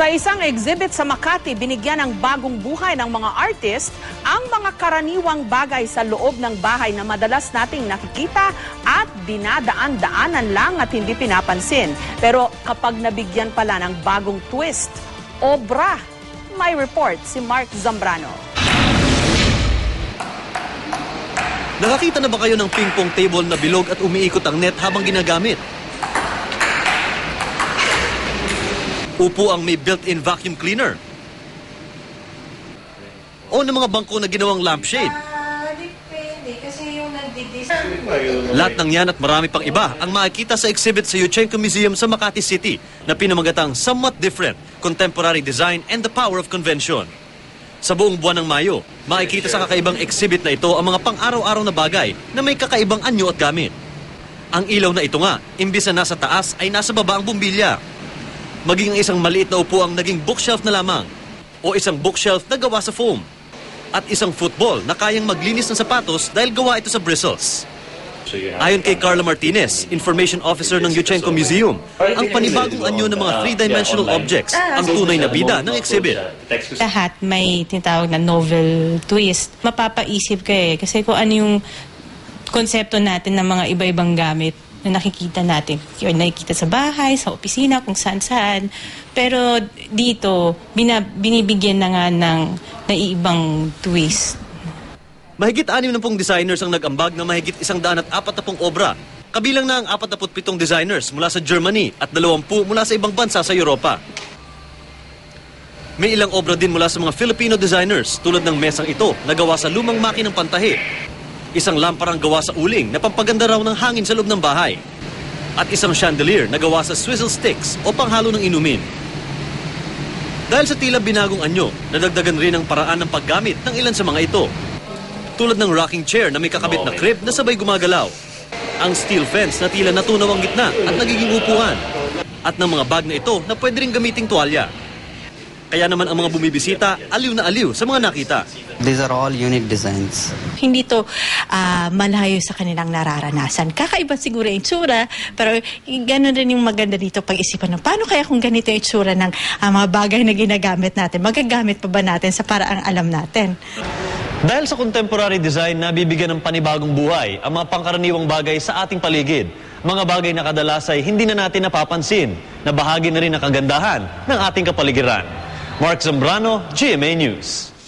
Sa isang exhibit sa Makati, binigyan ng bagong buhay ng mga artist ang mga karaniwang bagay sa loob ng bahay na madalas nating nakikita at dinadaan-daanan lang at hindi pinapansin. Pero kapag nabigyan pala ng bagong twist, obra. May report si Mark Zambrano. Nakakita na ba kayo ng ping-pong table na bilog at umiikot ang net habang ginagamit? Upo ang may built-in vacuum cleaner. O ng mga bangko na ginawang lampshade. Ah. Lahat ng yan at marami pang iba ang makikita sa exhibit sa Yuchenko Museum sa Makati City na pinamagatang Somewhat Different, Contemporary Design and the Power of Convention. Sa buong buwan ng Mayo, makikita sa kakaibang exhibit na ito ang mga pang-araw-araw na bagay na may kakaibang anyo at gamit. Ang ilaw na ito nga, imbis na nasa taas ay nasa baba ang bumbilya. Maging ang isang maliit na upuang naging bookshelf na lamang o isang bookshelf na gawa sa foam at isang football na kayang maglinis ng sapatos dahil gawa ito sa bristles. Ayon kay Carla Martinez, Information Officer ng Yuchenko Museum, ang panibagong anyo ng mga three-dimensional objects ang tunay na bida ng exhibit. Lahat may tinatawag na novel twist. Mapapaisip ka eh. Kasi kung ano yung konsepto natin ng mga iba-ibang gamit na nakikita natin. Yung nakikita sa bahay, sa opisina, kung saan-saan. Pero dito, bina, binibigyan na nga ng naiibang twist. Mahigit anim na pong designers ang nag-ambag na mahigit isang daan at apat na pong obra. Kabilang na ang 47 designers mula sa Germany at 20 mula sa ibang bansa sa Europa. May ilang obra din mula sa mga Filipino designers tulad ng mesang ito na gawa sa lumang makinang pantahi. Isang lamparang gawa sa uling na pampaganda raw ng hangin sa loob ng bahay. At isang chandelier na gawa sa swizzle sticks o panghalo ng inumin. Dahil sa tila binagong anyo, nadagdagan rin ang paraan ng paggamit ng ilan sa mga ito. Tulad ng rocking chair na may kakabit na crib na sabay gumagalaw. Ang steel fence na tila natunaw ang gitna at nagiging upuan. At ng mga bag na ito na pwede rin gamiting tuwalya. Kaya naman ang mga bumibisita, aliw na aliw sa mga nakita. These are all unique designs. hindi to ah, malayo sa kanilang nararanasan. Kakaiba siguro yung itsura, pero ganun rin yung maganda dito pag-isipan ng paano kaya kung ganito yung itsura ng ah, mga bagay na ginagamit natin, magagamit pa ba natin sa paraang alam natin? Dahil sa contemporary design na bibigyan ng panibagong buhay ang mga pangkaraniwang bagay sa ating paligid, mga bagay na kadalas ay hindi na natin napapansin na bahagi na rin ng kagandahan ng ating kapaligiran. Mark Zambrano, GMA News.